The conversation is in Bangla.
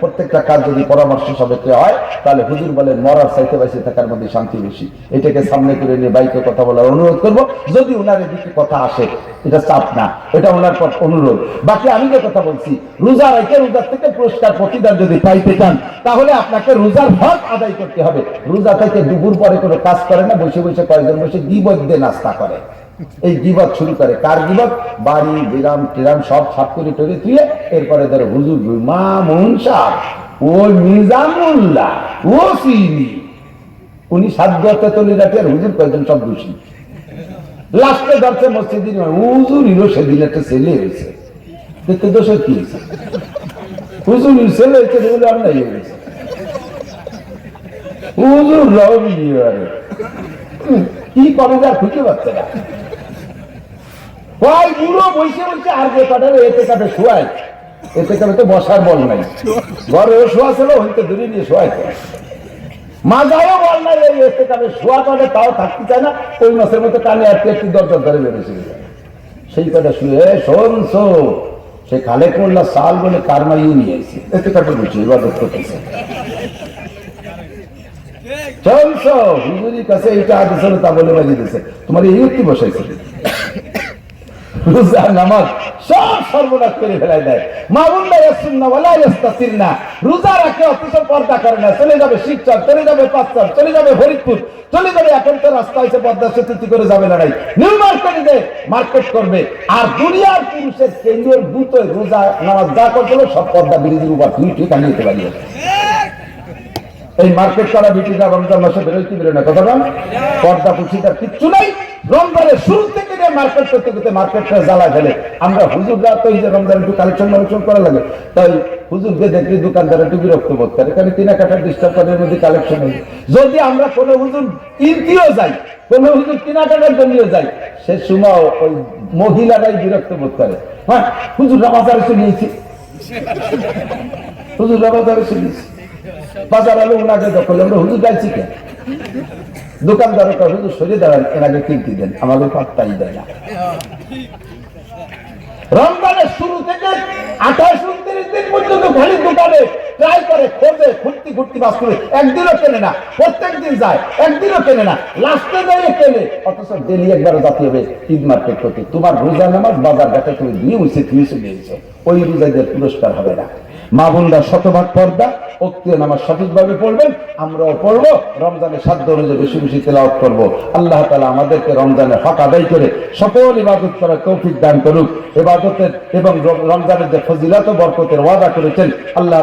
প্রত্যেকটা কাজ যদি পরামর্শ হয়, তাহলে হুজুর বলেন মরার বেঁচে থাকার মধ্যে শান্তি বেশি। এটাকে সামনে করে নিয়ে বাইকে কথা বলার অনুরোধ করব। যদি ওনার এদিকে কথা আসে, এটা চাপ না, এটা ওনার অনুরোধ। বাকি আমি যে কথা বলছি, রোজা রেখে রোজার থেকে পুরস্কার প্রতিদান যদি পাইতে চান, তাহলে আপনাকে রোজার হক আদায় করতে হবে। রোজা থেকে দুপুর পরে কোনো কাজ করে না, বসে বসে কয়েকজন বসে গিবত দিয়ে নাস্তা করে। এই গিবত শুরু করে। কার গিবত? বাড়ি বিরাম টিরাম, সব সাপ করে টরে তুলে এরপরে ধরো হুজুর মামুন সাহ ও নিজামুল্লাহ, ও সিনি। উনি সাধ্য তলি রাখে আর হুজুর কয়েকজন সব দোষী। লাস্টে ধরছে মসজিদ, হুজুর ইরো সেদিন একটা ছেলে হয়েছে। দেখতে দোষের কি হয়েছে? হুজুর ছেলে হয়েছে ইয়ে হয়েছে। হুজুর কি করে যা খুঁজে পাচ্ছে না। ওই বুড়ো বসে বসে আর যে কাটারে এতে কাটে শোয়াই এতে কাটে তো বসার বল নাই। ঘরে শোয়া ছিল হইতে দূরে নিয়ে শোয়াই মাজায়ও বল নাই, এই এতে কাটে শোয়া কাটে তাও থাকতে চায় না। ওই মাসের মতো কানে একটি একটি দরজা ধরে বেরোছে সেই কথা শুয়ে শোনছো সে খালেক মোল্লা সাল বলে কারমাইও নিয়ে এতে কাটে বসে ইবাদত করতেছে। চলছো হুজুরির কাছে এইটা আজ ছিল তা বলে বাজিয়ে দিছে। তোমার এই উক্তি বসাইছে। রোজা, নামাজ সব সর্বনাশ করে ফেলাই দেয়। মামুন্ডা ইয়াসুন্না ওয়ালা ইয়াস্তাসিরনা রোজা রাখে অথচ পর্দা করে না। মার্কেটে করবে। আর দুনিয়ার পুরুষের কেন্দ্রের বুতে রোজা, নামাজ যা করছিল সব পর্দা বিরোধীর উপর তুই ঠিক আনিয়ে পারিয়ে। এই মার্কেট করা বিটিটা রমজান মাসে বেরোয় কি বেরোয় না, কথা বল। পর্দা পুছিটার কিচ্ছু নাই। রমজানের শুরু থেকে যে মার্কেট করতে করতে মার্কেটটা জ্বালা ফেলে আমরা হুজুররা তো এই যে রমজান একটু কালেকশন মালেকশন করা লাগে। তাই হুজুরকে দেখলে দোকানদার একটু বিরক্ত বোধ করে। কারণ কেনাকাটার ডিস্টার্ব করার মধ্যে কালেকশন নেই। যদি আমরা কোনো হুজুর কিনতেও যাই, কোনো হুজুর কেনাকাটার জন্যও যাই, সে সময় ওই মহিলারাই বিরক্ত বোধ করে। হ্যাঁ হুজুর রামাজারে শুনিয়েছি হুজুর রামাজারে শুনিয়েছি বাজার আলো ওনাকে দখল আমরা হুজুর গাইছি কে দোকানদার হুজুর সরিয়ে দাঁড়ান এনাকে কিনতে দেন, আমাদের পাত্তাই দেয় না। রমজানের শুরু থেকে আঠাশ, উনত্রিশ দিন পর্যন্ত খালি দোকানে ট্রাই করে, খোঁজে ঘুরতি ঘুরতি বাস করে, একদিনও কেনে না, প্রত্যেক দিন যায়, একদিনও কেনে না, লাস্টে দিয়ে কেনে, অথচ ডেলি একবার জাতি হবে, ঈদ মার্কেট করতে তোমার রোজা নামাজ বাজার ঘাটে তুমি দিয়ে তুমি চলে ওই রোজাদের পুরস্কার হবে না। মা বোনরা শতভাগ পর্দা অক্তীয় নামাজ সঠিকভাবে পড়বেন, আমরাও পড়ব, রমজানের সাধ্য অনুযায়ী বেশি বেশি তেলাওয়াত করব। আল্লাহ তালা আমাদেরকে রমজানের হক আদায় করে সকল ইবাদত করার তৌফিক দান করুক। ইবাদতের এবং রমজানের যে ফজিলাত বরকতের ওয়াদা করেছেন, আল্লাহ